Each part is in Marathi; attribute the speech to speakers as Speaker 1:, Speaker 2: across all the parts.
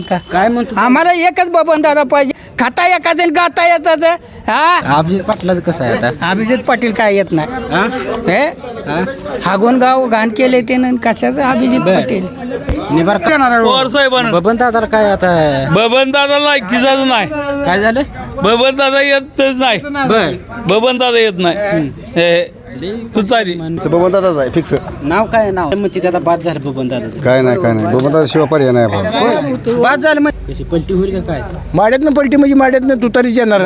Speaker 1: काय म्हणतो
Speaker 2: आम्हाला एकच बबन दादा पाहिजे. खाता एकाच आणि गाता याचाच. हा?
Speaker 1: अभिजित पाटलाचं कसं आहे आता?
Speaker 2: अभिजित पाटील काय येत नाही.
Speaker 1: हा?
Speaker 2: हे?
Speaker 1: हा?
Speaker 2: हागून गाव घाण केले ते कशाचं अभिजित पाटील?
Speaker 1: निभार
Speaker 3: पवार साहेबांना.
Speaker 1: बबन दादाला काय आता?
Speaker 3: बबन दादा लायकीचाच नाही.
Speaker 1: काय झालं?
Speaker 3: बबन दादा येतच नाही.
Speaker 1: बर.
Speaker 3: बबन दादा येत नाही. हे तुतारी
Speaker 4: बबनदादाच आहे फिक्स.
Speaker 1: नाव काय नाव? मग तिथे आता बाद झालं बबन दादा
Speaker 4: काय नाही काय नाही. बबनदादा शिवाय पर्याय नाही आपण
Speaker 1: बाद झालं मग. कशी पलटी होईल का काय?
Speaker 4: माड्यातनं पलटी म्हणजे माड्यातनं तुतारीच येणार.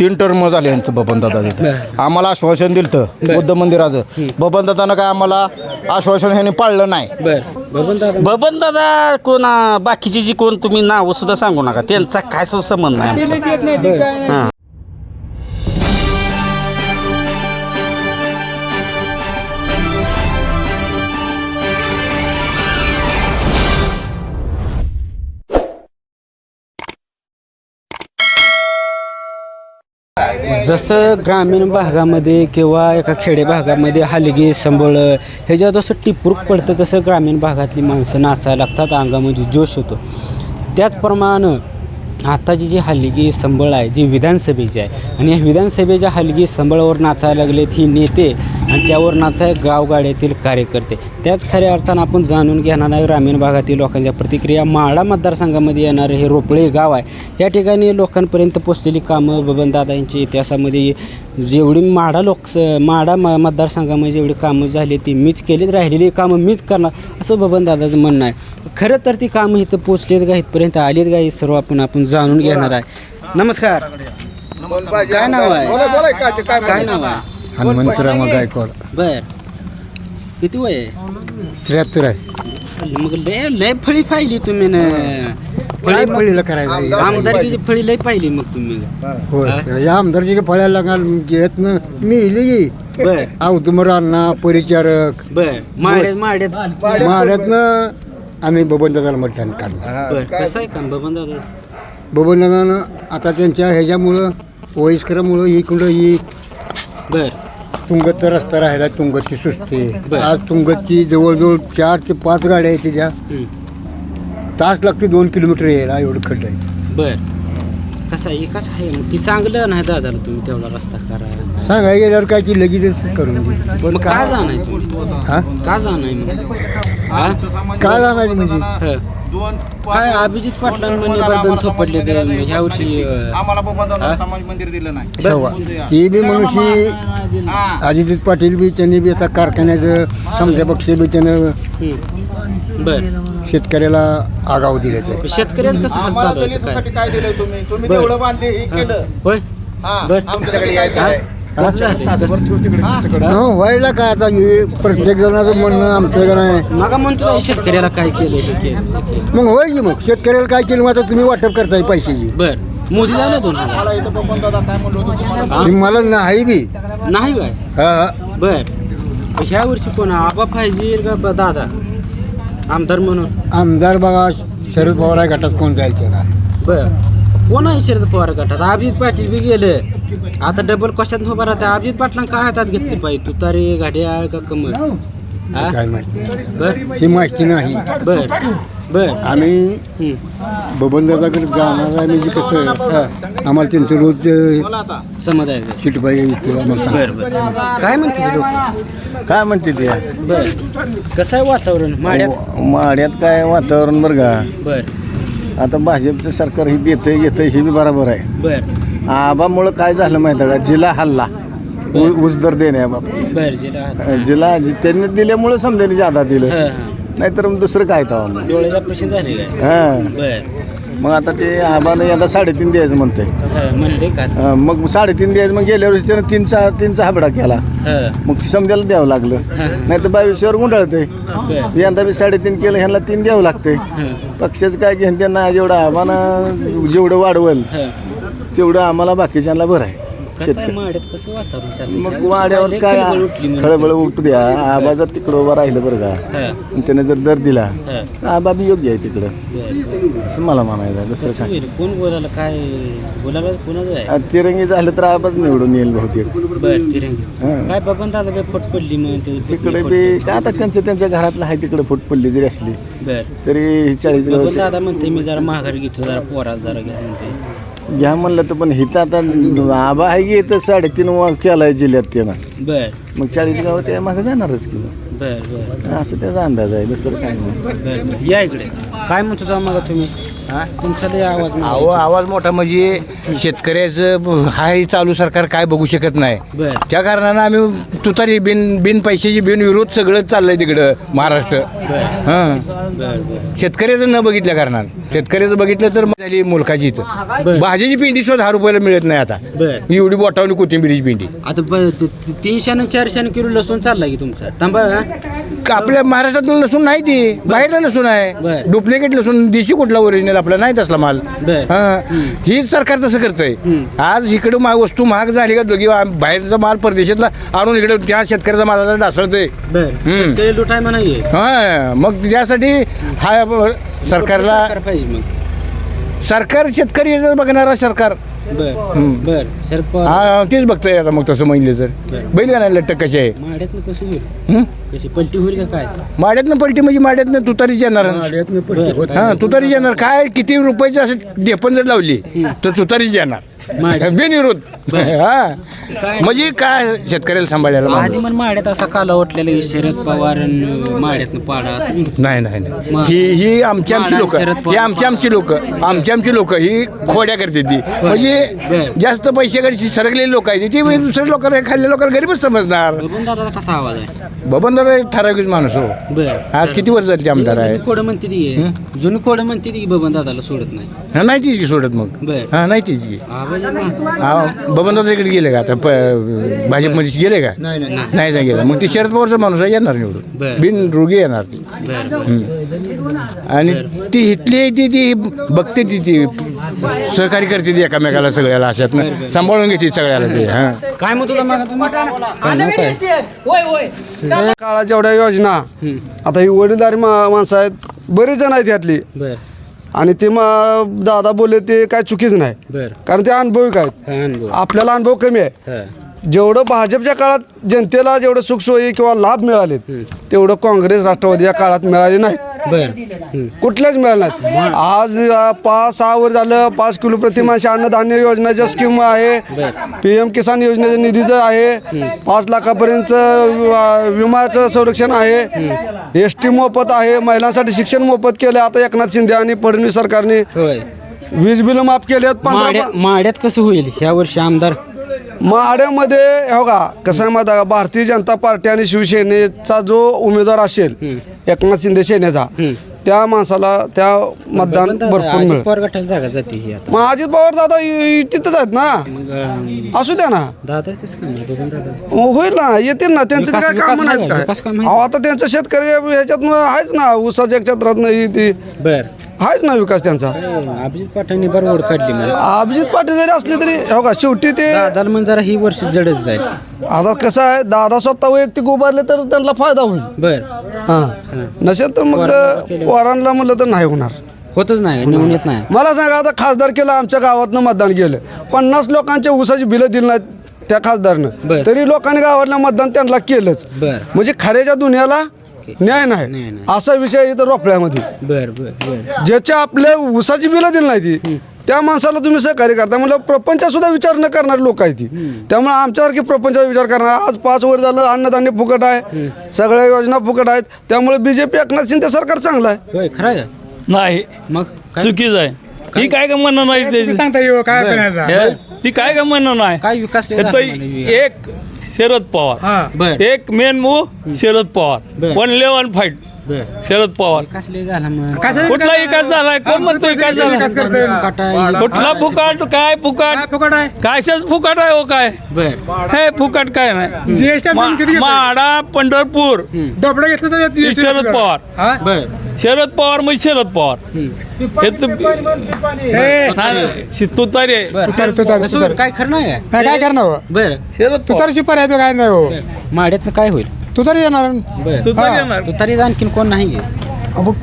Speaker 4: तीन टर्म झाले यांचं बबनदादा तिथं. आम्हाला आश्वासन दिलं बुद्ध मंदिराचं. बबनदादानं काय आम्हाला आश्वासन ह्याने पाळलं नाही.
Speaker 1: बर. बबन दादा
Speaker 5: बबन दादा कोण अं, बाकीची जी कोण तुम्ही नावं सुद्धा सांगू नका. त्यांचा काय संबंध नाही आमचा. हां.
Speaker 1: जसं ग्रामीण भागामध्ये किंवा एका खेडे भागामध्ये हलगी संबळ ह्याच्यावर जसं टिपरूक पडतं तसं ग्रामीण भागातली माणसं नाचायला लागतात अंगामध्ये जोश होतो. त्याचप्रमाणे आत्ताची जी हलगी संबळ आहे ती विधानसभेची आहे आणि या विधानसभेच्या हलगी संबळावर नाचायला लागलेत ही नेते आणि त्यावर नाचाय गावगाड्यातील कार्यकर्ते. त्याच खऱ्या अर्थानं आपण जाणून घेणार आहे ग्रामीण भागातील लोकांच्या प्रतिक्रिया. माळा मतदारसंघामध्ये येणारं हे रोपळे गाव आहे. या ठिकाणी लोकांपर्यंत पोचलेली कामं बबनदादा यांच्या इतिहासामध्ये जेवढी माडा लोक माडा म मतदारसंघामध्ये जेवढी कामं झाली ती मीच केलीत राहिलेली कामं मीच करणार असं बबनदादाचं म्हणणं आहे. खरं तर ती कामं इथं पोचलीत का इथपर्यंत आलीत का हे सर्व आपण आपण जाणून घेणार आहे. नमस्कार. काय नाव आहे? काय नाव आहे?
Speaker 4: हनुमंतराम गायकवाड.
Speaker 1: बर. किती वय आहे?
Speaker 4: त्र्याहत्तर आहे.
Speaker 1: मग लय लय फळी पाहिली तुम्ही ना.
Speaker 4: काय
Speaker 1: फळी
Speaker 4: फळीला करायचं
Speaker 1: आमदारकीची फळी लय पाहिली मग तुम्ही
Speaker 4: होय. या आमदारची फळ्याला लागाल घेत ना मी इली.
Speaker 1: बर.
Speaker 4: औदुमरांना परिचारक.
Speaker 1: बर. माड्यात माड्यात
Speaker 4: माड्यातनं आम्ही बबनदादाला मतदान काढणार
Speaker 1: बर. कसं आहे काम बबन दादा
Speaker 4: बबनदादानं आता त्यांच्या ह्याच्यामुळं वयस्करामुळं इकडं ही
Speaker 1: बर.
Speaker 4: तुंगतचा रस्ता राहिला तुंगतची सुस्ते.
Speaker 1: बर.
Speaker 4: आज तुंगतची जवळजवळ चार ते पाच गाड्या आहेत
Speaker 1: हं.
Speaker 4: तास लागते दोन किलोमीटर यायला एवढं खड्डा आहे
Speaker 1: बर. कसं आहे कसं आहे मग ती चांगलं नाही दादाला तुम्ही तेवढा रस्ता करा
Speaker 4: सांगाय गेल्यावर काय ती लगेचच करून देईल. पण
Speaker 1: मग का
Speaker 4: काय
Speaker 1: जाणार तुम्ही
Speaker 4: हा
Speaker 1: का जाणार मग हा?
Speaker 4: काय जाणार म्हणजे
Speaker 1: हं. काय अभिजित पाटलांनी निबंधन थोपडले ते ह्या वर्षी अं,
Speaker 6: आम्हाला बबनदादा
Speaker 1: हा?
Speaker 6: समाज मंदिर दिलं नाही
Speaker 4: ठेवा. ती बी मनुष्य अजित पाटील बी त्यांनी बी आता कारखान्याचं समजा पक्ष बी त्यानं
Speaker 1: हं. बर.
Speaker 4: शेतकऱ्याला आगाव दिले ते.
Speaker 1: शेतकऱ्याचं कसं हाल
Speaker 6: आम्हाला
Speaker 1: चालू आहे?
Speaker 6: दलितासाठी
Speaker 1: काय?
Speaker 6: काय दिलंय तुम्ही? तुम्ही
Speaker 1: बर.
Speaker 6: तेवढं बांधले हे केलं.
Speaker 1: होय?
Speaker 6: हा,
Speaker 1: बर.
Speaker 6: आमच्याकडे यायचं
Speaker 1: हा?
Speaker 6: नाही.
Speaker 1: कसं झालं? कसं-
Speaker 4: हो? व्हायला काय आता हे प्रत्येक जणाचं म्हणणं आमचं नाही?
Speaker 1: मग म्हणतो ना, शेतकऱ्याला काय केलं हे केलं ते केलं.
Speaker 4: मग होय की मग? शेतकऱ्याला काय केलं मग? आता तुम्ही वाटप करताय पैशाची.
Speaker 1: बर. मोदी झालं दोन हजार.
Speaker 6: मला इथं बबनदादा काय म्हणलो होतो तुम्हाला?
Speaker 1: हा?
Speaker 4: ती मला नाही बी.
Speaker 1: नाही काय
Speaker 4: हा, हा.
Speaker 1: बर. ह्या वर्षी कोण? आबा पाहिजे का ब- दादा? आमदार म्हणून?
Speaker 4: आमदार बघा शरद पवार या गटात कोण जाईल त्याला?
Speaker 1: बर. कोण आहे शरद पवार गटात? अभिजित पाटील बी गेले. आता डबल कशात उभा राहते अभिजित पाटलां काय हातात घेतली पाहिजे तुतारी घड्याळ का कमल हा?
Speaker 4: काय माहिती.
Speaker 1: बर.
Speaker 4: ही माहिती नाही.
Speaker 1: बर. बर.
Speaker 4: आम्ही
Speaker 1: हं.
Speaker 4: बबनदादाकडे जाणार आहे म्हणजे कसं
Speaker 1: हा.
Speaker 4: आम्हाला त्यांचं रोज
Speaker 1: समुदाय आहे.
Speaker 4: आम्हाला
Speaker 1: बर बर. काय म्हणते लोक?
Speaker 7: काय म्हणते ते?
Speaker 1: बर. कसं आहे वातावरण? माड्यात?
Speaker 7: माड्यात काय वातावरण बरं का?
Speaker 1: बर.
Speaker 7: आता भाजपचं सरकार हे देतंय घेतंय हे बी बरोबर आहे.
Speaker 1: बर.
Speaker 7: आबामुळं काय झालं माहिती आहे का? जिला हल्ला. उ- ऊस दर देण्याबाबतीत
Speaker 1: बर
Speaker 7: जिला जि- त्यांनी दिल्यामुळं समजाने जादा दिलं.
Speaker 1: हां. हां
Speaker 7: नाहीतर मग दुसरं काय तवा मग?
Speaker 1: डोळ्याचं ऑपरेशन झाले काय?
Speaker 7: हां.
Speaker 1: बर.
Speaker 7: मग आता ते आबानं यंदा साडेतीन द्यायचं म्हणते
Speaker 1: हं, म्हणले का?
Speaker 7: मग साडेतीन द्यायचं मग गेल्या वर्षी त्यानं तीनचा तीनचा हाबडा केला.
Speaker 1: हं,
Speaker 7: मग ती समजायला द्यावं लागलं. नाही तर बावीसवर गुंडाळते
Speaker 1: बर.
Speaker 7: यंदा बी साडेतीन केलं ह्यांना तीन द्यावं लागते
Speaker 1: हं,
Speaker 7: पक्षाचं काय घेऊन त्यांना जेवढं आम्हाला जेवढं वाढवल
Speaker 1: हं.
Speaker 7: तेवढं आम्हाला बाकीच्यांना बरं आहे. मग वाड्यावर काय
Speaker 1: खळबळ
Speaker 7: उठू द्या आबा जर तिकडं उभं राहिलं बरं का?
Speaker 1: हा,
Speaker 7: आणि त्याने जर दर दिला. आबा बी योग्य आहे तिकडं. असं मला म्हणायचं आहे. दुसरं काय?
Speaker 1: कोण बोलायला काय बोलायला कोणाचं आहे?
Speaker 7: आणि तिरंगी झालं तर आबाच निवडून येईल बहुतेक.
Speaker 1: बर तिरंगी.
Speaker 7: हा.
Speaker 1: काय बबन दादा फट पडली मग ते
Speaker 7: तिकडे बी काय आता त्यांच्या त्यांच्या घरातलं आहे तिकडे फूट पडली जरी असली
Speaker 1: बर.
Speaker 7: तरी चाळीस
Speaker 1: बबन
Speaker 7: गाव
Speaker 1: दादा म्हणते मी जरा माघार घेतो जरा पोरात जरा घ्या म्हणते
Speaker 7: घ्या म्हणलं तर पण हिथं आता आबा आहे की इथं साडेतीन वा केलाय जिल्ह्यात त्यानं.
Speaker 1: बर.
Speaker 7: मग चाळीस गाव त्या मागं जाणारच की.
Speaker 1: बर बर.
Speaker 7: असं त्याचा अंदाज आहे दुसरं काय नाही.
Speaker 1: बर बर. या इकडे. काय म्हणतो होता मग तुम्ही? तुमचा लय आवाज
Speaker 8: अहो आवाज मोठा म्हणजे शेतकऱ्याचं हाही चालू सरकार काय बघू शकत नाही.
Speaker 1: बर.
Speaker 8: त्या कारणानं आम्ही तुतारी बिन बिन पैशाची बिन विरोध सगळं चाललंय तिकडं महाराष्ट्र. हां.
Speaker 1: बर
Speaker 8: शेतकऱ्याचं न बघितल्या कारणानं. शेतकऱ्याचं बघितलं तर झाली मुलकाची इथं. भाजीची पिंडी सुद्धा दहा रुपयाला मिळत नाही आता.
Speaker 1: बर.
Speaker 8: एवढी बोटावली कोथिंबिरीची पिंडी.
Speaker 1: आता ब- तू- तू तीनशे चारशे किलो लसूण चालला की तुमचा. थांबा हा?
Speaker 8: आपल्या महाराष्ट्रातलं लसूण नाही ती. बाहेरला लसूण आहे.
Speaker 1: बर.
Speaker 8: डुप्लिकेट लसूण देशी कुठला ओरिजिनल आपला? नाही तसला माल.
Speaker 1: बर.
Speaker 8: हां. ही सरकार तसं करतंय. आज इकडं मा वस्तू महाग झाली का दोघी बाहेरचा माल परदेशातला आणून इकडे त्या शेतकऱ्याचा मालाला डासळतंय
Speaker 1: बर.
Speaker 8: हम्म.
Speaker 1: शेतकरी लुटाय म्हणा ये
Speaker 8: हा. मग त्यासाठी हा ब- सरकारला
Speaker 1: सरकार पाहिजे मग.
Speaker 8: सरकार शेतकरी बघणारा सरकार.
Speaker 1: बर
Speaker 8: हम्म.
Speaker 1: बर शरद पवार.
Speaker 8: हा तेच बघतोय आता मग तसं म्हणले तर.
Speaker 1: बर.
Speaker 8: बैल का नाही लट्टक कशी आहे
Speaker 1: माड्यातनं कसं होईल?
Speaker 8: हं?
Speaker 1: कशी पलटी होईल का काय?
Speaker 8: माड्यातनं पलटी म्हणजे माड्यातनं तुतारीच येणार.
Speaker 1: बर
Speaker 8: हा तुतारीच येणार. काय किती रुपयाची असं ढेपण जर लावली तर तुतारीच येणार.
Speaker 1: माड्यात.
Speaker 8: बिनविरोध हा? म्हणजे काय शेतकऱ्याला सांभाळायला
Speaker 1: आधी? मन माड्यात असा काला उठलेला की शरद पवार अन माड्यातनं पाडा असं.
Speaker 8: नाही नाही नाही
Speaker 1: मग?
Speaker 8: ही ही आमची आमची लोक.
Speaker 1: शरद पवार.
Speaker 8: ही आमची आमची लोक. आमची आमची लोक. ही खोड्या करते ती. म्हणजे
Speaker 1: बर.
Speaker 8: जास्त पैशाकडे सरकलेली लोक आहेत. ती दुसऱ्या लोकांना खाल्लेल्या लोकांना गरीबच समजणार.
Speaker 1: बबन दादाला कसा आवाज आहे?
Speaker 8: बबन दादा एक ठराविक माणूस हो.
Speaker 1: बर.
Speaker 8: आज किती वर्ष झाली ते आमदार आहे?
Speaker 1: जुनी कोडं म्हणते ती. जुनी कोडं म्हणते ती की बबन दादाला सोडत नाही.
Speaker 8: हा नाही तीच सोडत मग.
Speaker 1: बर.
Speaker 8: हा नाही तीच. हा. बबन दादा इकडे गेले का? आता प- भाजपमध्ये गेले का? नाही नाही. गेला मग ती शरद पवारचा माणूस आहे येणार निवडून. बिन रोगी येणार. ती
Speaker 1: बर
Speaker 8: हम्म. आणि ती इथली आहे ती ती बघते ती ती. सहकारी करते ती एकामेकाला सगळ्याला अशात. सांभाळून घेते सगळ्याला ते हा.
Speaker 1: काय म्हणतो होता मागं तुम्ही? काय नाव काय
Speaker 9: काळाच्या जेवढ्या योजना आता ही वडीलधारी मा माणसं आहेत बरेच जण आहेत यातली
Speaker 1: बर.
Speaker 9: आणि ते मा दादा बोलले ते काय चुकीच नाही.
Speaker 1: बर.
Speaker 9: कारण ते
Speaker 1: हा अनुभव.
Speaker 9: आपल्याला अनुभव कमी आहे.
Speaker 1: हा.
Speaker 9: जेवढं भाजपच्या काळात जनतेला जेवढं सुखसोयी किंवा लाभ मिळाले तेवढं काँग्रेस राष्ट्रवादी या काळात मिळाले नाहीत.
Speaker 1: बर. हम्म.
Speaker 9: कुठल्याच मिळाले नाहीत. आज अ, पाच सहा वर झालं पाच किलो प्रतिमांशी अन्नधान्य योजनेच्या स्कीम आहे. पी एम किसान योजनेच्या निधीचं आहे पाच लाखापर्यंत विमाचं संरक्षण आहे. एस टी मोफत आहे महिलांसाठी शिक्षण मोफत केलं आता एकनाथ शिंदे आणि फडणवीस सरकारने
Speaker 1: होय.
Speaker 9: वीज बिल माफ केले आहेत
Speaker 1: माड्या
Speaker 9: पंधरा
Speaker 1: माड्यात कसं होईल? ह्या वर्षी आमदार
Speaker 9: माड्यामध्ये हो का कसं आहे माहिती आहे का? भारतीय जनता पार्टी आणि शिवसेनेचा जो उमेदवार असेल एकनाथ शिंदे सेनेचा त्या माणसाला त्या मतदान भरपूर
Speaker 1: अजित
Speaker 9: मिळेल.
Speaker 1: पवार गटाला जागा जाते ही आता.
Speaker 9: मग अजित पवार दादा तिथंच आहेत ना?
Speaker 1: मग अं,
Speaker 9: असू द्या ना.
Speaker 1: दादा दादा.
Speaker 9: मग होईल ना येतील ना. त्यांचं ते
Speaker 1: विकास-
Speaker 9: काय
Speaker 1: विकास
Speaker 9: काम नाही
Speaker 1: का? विकास?
Speaker 9: अहो आता त्यांचं शेतकरी ह्याच्यात आहेच ना. ऊसाच्या क्षेत्रात नाही ती
Speaker 1: बर.
Speaker 9: आहेच ना विकास त्यांचा.
Speaker 1: अभिजित पाठांनी बरं ओढ काढली मला.
Speaker 9: अभिजित पाटील जरी असले तरी हो का शेवटी ते
Speaker 1: दादाला म्हणजे जरा ही वर्ष जडच जाईल.
Speaker 9: आता कसं आहे दादा स्वतः वैयक्तिक उभारले तर त्यांना फायदा होईल.
Speaker 1: बर.
Speaker 9: हां. नसेल तर मग.
Speaker 1: पोरांना
Speaker 9: म्हणलं तर नाही होणार.
Speaker 1: होतच नाही निवडून येत नाही.
Speaker 9: मला सांगा आता खासदार केलं आमच्या गावातनं मतदान केलं पन्नास लोकांच्या ऊसाची बिलं दिली नाहीत त्या खासदारनं.
Speaker 1: बर.
Speaker 9: तरी लोकांनी गावातलं मतदान त्यांना केलंच.
Speaker 1: बर.
Speaker 9: म्हणजे खऱ्याच्या दुनियाला न्याय
Speaker 1: नाही.
Speaker 9: असा विषय इथं रोपड्यामध्ये
Speaker 1: बर बर बर.
Speaker 9: ज्याच्या आपल्या ऊसाची बिलं दिली नाही ती त्या माणसाला तुम्ही सहकार्य करता. म्हणजे प्रपंच सुद्धा विचार न करणारी लोक आहे ती. त्यामुळे आमच्यासारखी प्रपंचाचा विचार करणार आज पाच वर झालं अन्नधान्य फुकट आहे. सगळ्या योजना फुकट आहेत. त्यामुळे बीजेपी एकनाथ शिंदे सरकार चांगलं आहे.
Speaker 1: होय खरं आहे
Speaker 3: नाही.
Speaker 1: मग काय?
Speaker 3: चुकीच आहे. ती काय? का म्हणणं नाही ते? हे, ती काय का म्हणणं नाही.
Speaker 1: काय विकास
Speaker 3: हे
Speaker 1: झाला म्हणे.
Speaker 3: एक शरद पवार.
Speaker 1: बर.
Speaker 3: एक मेन मू शरद पवार.
Speaker 1: बर.
Speaker 3: वन लेवन फाईट
Speaker 1: बर.
Speaker 3: शरद पवार.
Speaker 1: झाला मग.
Speaker 3: कुठला विकास झालाय? कोण म्हणतो विकास झाला
Speaker 1: आहे.
Speaker 3: कुठला फुकाट? काय फुकाट? फुकाट आहे. कायशाच फुकाट आहे हो काय?
Speaker 1: बर.
Speaker 3: हे फुकाट काय नाही. मा- माडा पंढरपूर.
Speaker 1: हम्म.
Speaker 3: ही शरद पवार.
Speaker 1: बर.
Speaker 10: शरद पवार म्हणजे शरद पवार. हे तर तुतारी आहे.
Speaker 1: कसं काय खरं नाही आहे?
Speaker 3: काय करणार हो?
Speaker 1: बरं.
Speaker 10: शरद पवार
Speaker 3: तुतारशी पर्याय काय नाही हो?
Speaker 1: माड्यातनं काय होईल?
Speaker 3: तुतारी येणार.
Speaker 1: बरं.
Speaker 10: तुतारी येणार.
Speaker 1: तुतारी आणखीन कोण नाही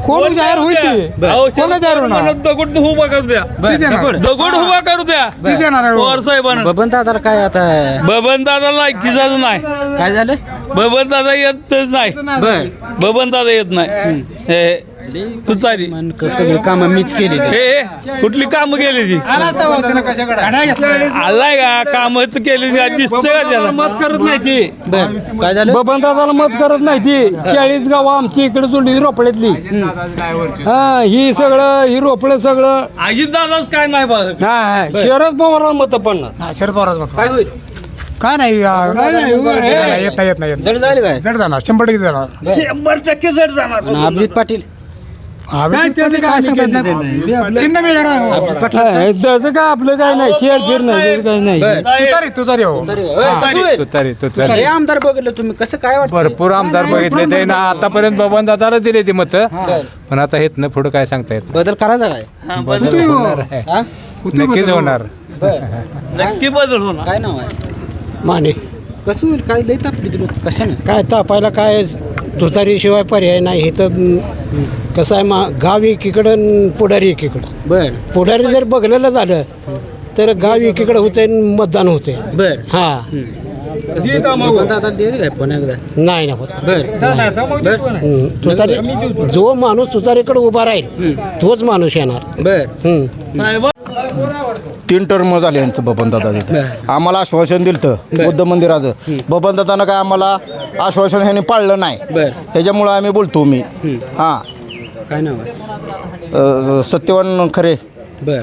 Speaker 3: कोण जाहीर होईल ते?
Speaker 10: अहो,
Speaker 3: कोण जाहीर होणार?
Speaker 10: म्हणत दगड उभा करू द्या.
Speaker 3: येणार?
Speaker 10: दगड. उभा करू द्या.
Speaker 3: किती येणार आहे हो?
Speaker 10: पवार साहेबांना.
Speaker 1: बबन दादाला काय आता?
Speaker 10: बबन दादा लायकीचाच नाही.
Speaker 1: काय झालं?
Speaker 10: बबन दादा येतच नाही.
Speaker 1: बर.
Speaker 10: बबन दादा येत नाही. हे
Speaker 1: मन क- सगळी कामं मीच केली ते.
Speaker 10: हे कुठली कामं केली ती? आलाय का? काम केली दिसतंय का त्याला?
Speaker 2: मत करत नाही ती.
Speaker 1: बर काय झालं?
Speaker 2: बबन दादाला मत करत नाही ती. चाळीस गावं आमची इकडे जोडली रोपड्यातली हा ही सगळं ही रोपडे सगळं.
Speaker 10: अजित दादाच काय नाही बघ
Speaker 2: नाही शरद पवारला मत
Speaker 3: हा, शरद पवारच मत
Speaker 1: काय होईल?
Speaker 3: काय नाही येत नाही येत नाही येत नाही.
Speaker 1: जड जाईल काय?
Speaker 3: जड जाणार शंभर टक्के जाणार
Speaker 10: शंभर टक्के जड जाणार
Speaker 1: अभिजित पाटील?
Speaker 3: काय सांगतात नाही. चिन्ह मिळणार आहे.
Speaker 1: अभिजित पाटील
Speaker 2: हा, त्याचं काय आपलं काय नाही. शेअर फिर नाही त्याचं काही नाही.
Speaker 3: तुतारी तुतारी हो?
Speaker 11: तुतारी तुतारी.
Speaker 1: हे आमदार बघितलं तुम्ही. कसं काय वाटतं
Speaker 11: भरपूर आमदार बघितले. ते ना आतापर्यंत बबन दादाला दिले ती मत. पण आता हेत ना पुढे काय सांगता येत
Speaker 1: बदल करायचा काय?
Speaker 11: होणार आहे.
Speaker 1: हा?
Speaker 11: नक्कीच होणार.
Speaker 10: नक्की बदल होणार.
Speaker 1: काय नाव आहे?
Speaker 2: माने.
Speaker 1: कसं होईल? काय लई तापली ती लोक? कशाने?
Speaker 2: काय तापायला काय? तुतारीशिवाय पर्याय नाही. हे तर कसं आहे मा गाव एकीकडं आणि पुढारी एकीकडं.
Speaker 1: बर.
Speaker 2: पुढारी जर बघलेलं झालं तर गाव एकीकडे होते मतदान होते
Speaker 1: बर.
Speaker 2: हा.
Speaker 1: बबन दादा दे काय फोन एकदा?
Speaker 2: नाही ना होत.
Speaker 1: बर.
Speaker 2: तुतारी जो माणूस तुतारीकडे उभा राहील तोच माणूस येणार.
Speaker 1: बर.
Speaker 8: तीन टर्म झाले यांचं बबन दादा तिथं. आम्हाला आश्वासन दिलं बुद्ध मंदिराचं. बबन दादानं काय आम्हाला आश्वासन ह्यांनी पाळलं नाही.
Speaker 1: बर.
Speaker 8: ह्याच्यामुळं आम्ही बोलतो मी. हां.
Speaker 1: काय नाव आहे?
Speaker 8: अ, सत्यवान खरे.
Speaker 1: बर.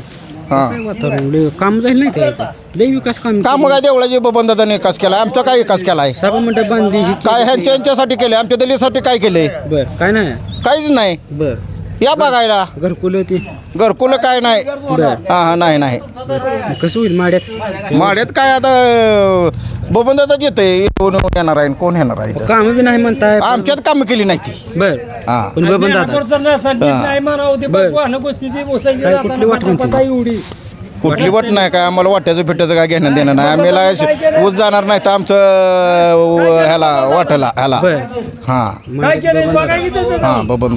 Speaker 8: हां.
Speaker 1: वातावरण? काम जाईल नाही त्या इथं. विकास काम
Speaker 8: काम काय देवळाचे बबन दादाने विकास केला आमचा काय विकास केला आहे?
Speaker 1: सभा मंडप बांधली ही
Speaker 8: काय ह्यांच्या यांच्यासाठी केले आमच्या दलितसाठी काय केले?
Speaker 1: बर काय नाही.
Speaker 8: काहीच नाही.
Speaker 1: बर.
Speaker 2: या बघायला.
Speaker 1: घरकुल होती.
Speaker 2: घरकुल काय नाही.
Speaker 1: बर.
Speaker 2: हा हा नाही नाही.
Speaker 1: मग कसं होईल माड्यात?
Speaker 2: माड्यात काय आता बबंदातच येतंय. येऊन येणार आहे कोण येणार आहे इथं?
Speaker 1: काम बी नाही म्हणताय
Speaker 2: आमच्यात कामं केली नाही ती.
Speaker 1: बर.
Speaker 2: हा.
Speaker 1: पण बबन दादा. बर. काय कुठली वाट म्हणते
Speaker 2: कुठली वाट नाही काय आम्हाला वाट्याचं फिट्याचं काय घेणं देणं नाही. आम्हाला ऊस जाणार नाही तर आमचं अं, ह्याला वाटायला ह्याला.
Speaker 1: बर.
Speaker 2: हा.
Speaker 1: काय
Speaker 2: हा बबन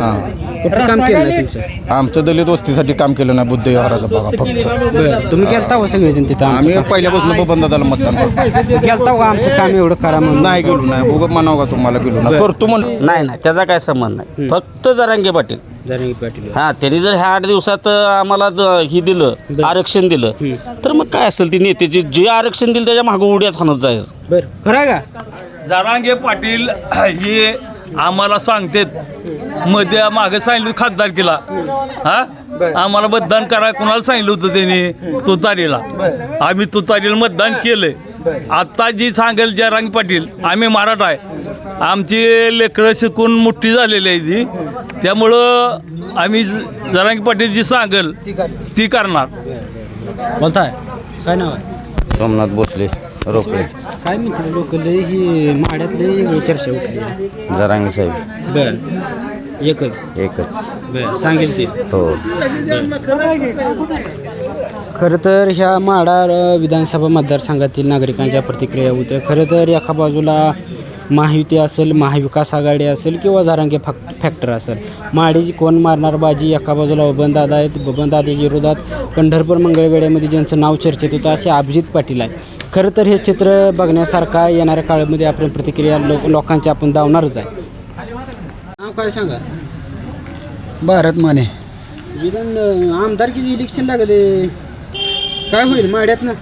Speaker 2: हा.
Speaker 1: कुठलं काम केलं नाही. तुमचं?
Speaker 2: आमचं दलित वस्तीसाठी काम केलं नाही बुद्ध व्यवहाराचं बघा फक्त.
Speaker 1: बर तुम्ही गेलता हो सगळेजण तिथं
Speaker 2: आम्ही पहिल्यापासून बबन दादाला मतदान करतो.
Speaker 1: काम. गेलता हो आमचं काम एवढं करा म्हणून?
Speaker 2: नाही गेलो नाही. उगं म्हणावं का तुम्हाला गेलो ना करतो म्हणून
Speaker 5: नाही नाही. त्याचा काय संबंध नाही. फक्त जरांगे पाटील.
Speaker 1: जरांगी पाटील.
Speaker 5: हा त्यांनी जर ह्या आठ दिवसात अं, आम्हाला द- ही दिलं आरक्षण दिलं तर मग काय असेल ती नेत्याची जे आरक्षण दिलं त्याच्या मागं उड्याच हाणत जायचं.
Speaker 1: बर. खरं आहे का?
Speaker 10: जरांगे पाटील हे आम्हाला सांगतेत. मध्ये मागे सांगितलं खासदार केला हा? आम्हाला मतदान करा कुणाला सांगितलं होतं त्यांनी? तुतारीला. आम्ही तुतारीला मतदान केलंय. आता जी सांगेल जरांगे पाटील आम्ही मराठा आहे. आमची लेकरं शिकून मोठी झालेली आहे ती. त्यामुळं आम्ही जरांगे पाटील जी सांगेल ती करणार.
Speaker 1: बोलताय. काय नाव आहे?
Speaker 12: सोमनाथ भोसले. रोकडे
Speaker 1: काय म्हणते लोक? लय ही माड्यात लय वेगळी चर्चा उठली.
Speaker 12: जरांगे साहेब.
Speaker 1: बर. एकच.
Speaker 12: एकच.
Speaker 1: बर. सांगेल ते.
Speaker 12: हो.
Speaker 1: खरं तर ह्या माडा अ, विधानसभा मतदारसंघातील नागरिकांच्या प्रतिक्रिया होत्या. खरं तर एका बाजूला महायुती असेल महाविकास आघाडी असेल किंवा जारांगे फॅक फॅक्टर असेल. माडीची कोण मारणार बाजी? एका बाजूला बबनदादा आहेत. बबनदादाच्या विरोधात पंढरपूर मंगळवेड्यामध्ये ज्यांचं नाव चर्चेत होतं असे अभिजित पाटील आहे खरं तर हे चित्र बघण्यासारखं. येणाऱ्या काळामध्ये आपण प्रतिक्रिया लोक लोकांची आपण दावणारच आहे. नाव काय सांगा?
Speaker 3: भारत माने.
Speaker 1: विधान आमदारकीचे इलेक्शन लागले. काय होईल? माड्यात ना.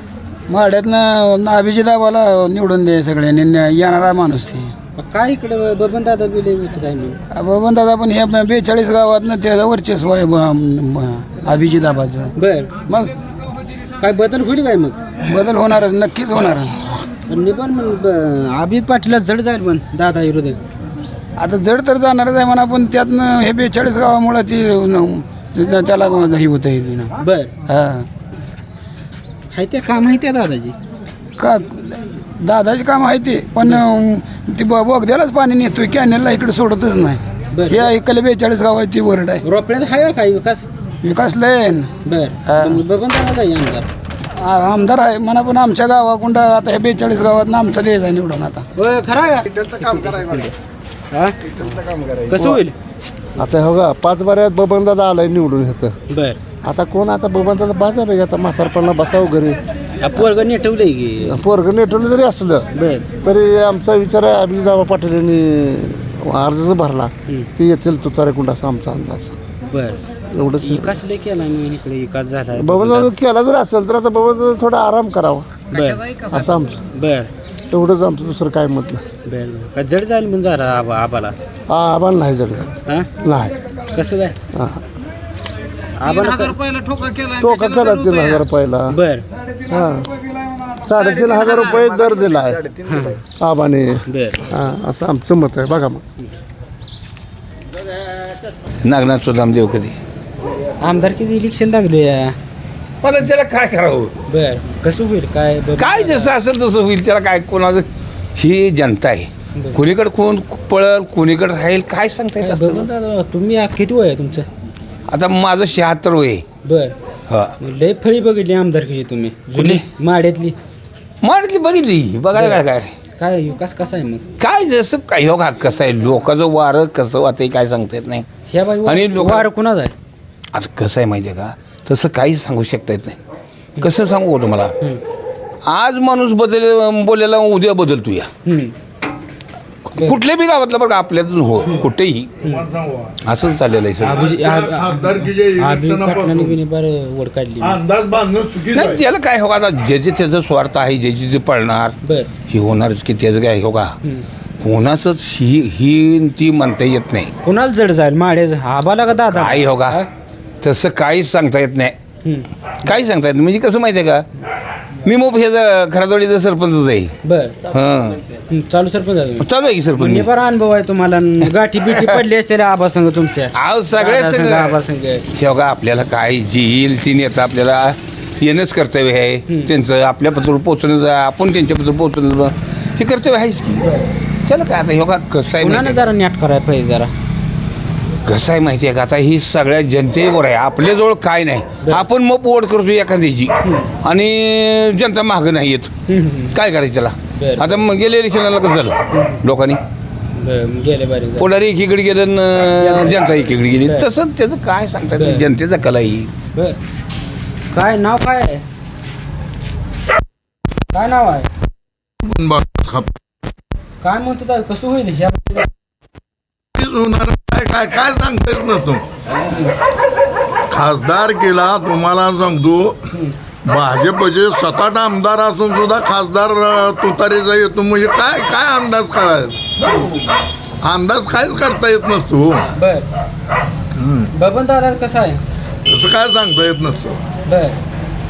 Speaker 3: माड्यातनं अभिजिताबाला निवडून दे सगळ्यांनी न- येणारा माणूस ते.
Speaker 1: काय इकडे बबन दादा बिले काय नाही
Speaker 3: बबन दादा पण हे बेचाळीस गावातनं त्याचं वर्चस्व आहे अभिजिताबाचं
Speaker 1: बर.
Speaker 3: मग?
Speaker 1: काय बदल होईल काय मग?
Speaker 3: बदल होणार नक्कीच होणार.
Speaker 1: पण निबन मग ब- अभिजित पाटीलला जड जाईल पण दादा विरोध
Speaker 3: आता जड तर जाणारच आहे म्हणा पण त्यातनं हे बेचाळीस गावामुळं ती न- त्या- त्याला हे होतं आहे ना
Speaker 1: बर.
Speaker 3: हा.
Speaker 1: हाय त्या काम आहे त्या दादाजी.
Speaker 3: का? दादाचे काम आहे ते पण ती ब- बोगद्यालाच पाणी नेतोय कॅनेलला इकडे सोडतच नाही.
Speaker 1: बरं.
Speaker 3: हे ऐकले बेचाळीस गावाची वरड आहे.
Speaker 1: रोपड्यात आहे का काही विकास?
Speaker 3: विकास लयन
Speaker 1: बर. बबन दादा जाई आमदार.
Speaker 3: आमदार आहे म्हणा पण आमच्या गावाकुंड आता हे बेचाळीस गावात आमचा लिहायचा आहे निवडून आता.
Speaker 1: होय खरा का? हा? कसं होईल?
Speaker 13: आता हो का पाच बऱ्यात बबनदादा आलाय निवडून येतं
Speaker 1: बर.
Speaker 13: आता कोण आता बबनदादा बाजार आहे आता म्हातारपणा बसावं घरी?
Speaker 1: पोरग नेटवलंय की.
Speaker 13: पोरग नेटवलं जरी असलं
Speaker 1: बर.
Speaker 13: तरी आमचा विचार आहे अभिजितदाबा पाटील यांनी अर्ज जर भरला ते येतील तुतारेकुंड असा आमचा अंदाज.
Speaker 1: बर
Speaker 13: एवढंच.
Speaker 1: विकास लय केला मी इकडे? विकास झाला.
Speaker 13: बबनदादा केला जर असेल तर आता बबनदादा थोडा आराम करावा.
Speaker 1: बर.
Speaker 13: असं आमचं.
Speaker 1: बर.
Speaker 13: एवढंच आमचं दुसरं काय
Speaker 1: बर. का जड जाईल म्हणून जरा आबा आबाला?
Speaker 13: हा आम्हाला नाही जगत
Speaker 1: हा?
Speaker 13: नाही.
Speaker 1: कसं काय?
Speaker 13: हा.
Speaker 1: आबाला
Speaker 13: टोका केला तीन हजार पहिला
Speaker 1: बर.
Speaker 13: हा. साडेतीन हजार रुपये दर दिला आहे. आबाने.
Speaker 1: बर.
Speaker 13: हा असं आमचं मत आहे. बघा मग.
Speaker 10: नागनाथ सुदाम देव कधी?
Speaker 1: आमदारकीचं इलेक्शन लागले.
Speaker 10: मला त्याला काय करावं?
Speaker 1: बर. कसं होईल? काय
Speaker 10: काय जसं असेल तसं होईल. त्याला काय कोणाचं? ही जनता आहे. कोणीकडे कोण पळल कोणीकडे राहील काय सांगता येत असतं?
Speaker 1: बबन दादा तुम्ही आ- किती वय आहे तुमचं.
Speaker 10: आता माझं शहात्तर वय.
Speaker 1: बर.
Speaker 10: हा.
Speaker 1: लय फळी बघितली आमदारकीची तुम्ही? जुनी माड्यातली.
Speaker 10: मारली बघितली. बघायला काय काय?
Speaker 1: काय विकास कसा आहे मग?
Speaker 10: काय जसं काय हो का कसं आहे? लोकांचं वारं कसं वाटतंय काय सांगता येत नाही.
Speaker 1: ह्या बाई
Speaker 10: आणि लोक-
Speaker 1: वार कुणाचा आहे?
Speaker 10: आता कसं आहे माहिती आहे का? तसं काहीच सांगू शकता येत नाही. कसं सांगू हो तुम्हाला? आज माणूस बदल बोलायला उद्या बदलतो या
Speaker 1: हम्म.
Speaker 10: कुठल्या बी गावातलं बरं का आपल्यातून हो कुठेही. असंच चाललेलं आहे सगळं.
Speaker 1: आबूजी- आब- आबी पाटलांनी बिनी बरं वड काढली.
Speaker 10: नाही त्याला काय हो का आता ज्याचे त्याचं स्वार्थ आहे ज्याची जे पळणार
Speaker 1: बर.
Speaker 10: हे होणारच की त्याचं काय हो का? कोणाचंच ही ही ती म्हणता येत नाही.
Speaker 1: कुणाला जड जाईल? माड्याचं आबाला का दादा?
Speaker 10: काय हो का? तसं काहीच सांगता येत नाही.
Speaker 1: हम्म.
Speaker 10: काही सांगता येत नाही. म्हणजे कसं माहिती आहे का? मी मग हे खराजवाडीचा सरपंचच आहे
Speaker 1: बर.
Speaker 10: हां.
Speaker 1: चालू सरपंच आहे. तुम्ही.
Speaker 10: चालू आहे की सरपंच?
Speaker 1: म्हणजे बरा अनुभव आहे तुम्हाला गाठी बिठी पडली असते आबा संघ तुमच्या.
Speaker 10: अहो सगळ्याच
Speaker 1: दादा संघ, आबा संघ
Speaker 10: हे बघा आपल्याला काय जी येईल ती नेता आपल्याला येणंच कर्तव्य आहे. त्यांचं आपल्यापत्र पोचणं आपण त्यांच्यापत्र पोचणं हे कर्तव्य आहेच की. चला काय आता हे बघा कसं आहे
Speaker 1: कुणाला
Speaker 10: माहिती
Speaker 1: जरा नेट करायला पाहिजे जरा.
Speaker 10: आहे- कसं आहे माहिती आहे का? आता ही सगळ्या जनतेवर आहे. आपल्याजवळ काय नाही. आपण मग ओढ करतो एखाद्याची. आणि जनता मागं नाही येत. काय करायचं त्याला. आता मग गेले इलेक्शनला कसं झालं. लोकांनी. पुढारी एकीकडे गेलं जनता एकीकडे गेली.
Speaker 1: बरं.
Speaker 10: तसं त्याचं काय सांगतात. जनतेचा कला ही.
Speaker 1: काय नाव काय आहे? काय नाव आहे? काय म्हणतो ताई, कसं होईल ह्या
Speaker 14: होणार. काय काय काय सांगता येत नसतो. खासदार केला तुम्हाला सांगतो भाजपचे सात आठ आमदार असून सुद्धा खासदार तुतारीचा येतो म्हणजे काय काय अंदाज काढायचा अंदाज काहीच करता येत नसतो.
Speaker 1: बर. बबन दादा कसं आहे?
Speaker 14: तसं काय सांगता येत नसतं.
Speaker 1: बर.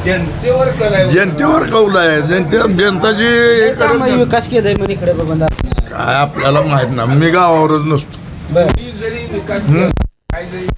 Speaker 14: जनतेवर कौल आहे. जनते जनताची
Speaker 1: विकास केलाय इकडे बबन दादा.
Speaker 14: काय आपल्याला माहीत नाही. मी गावावरच नसतो.
Speaker 1: बर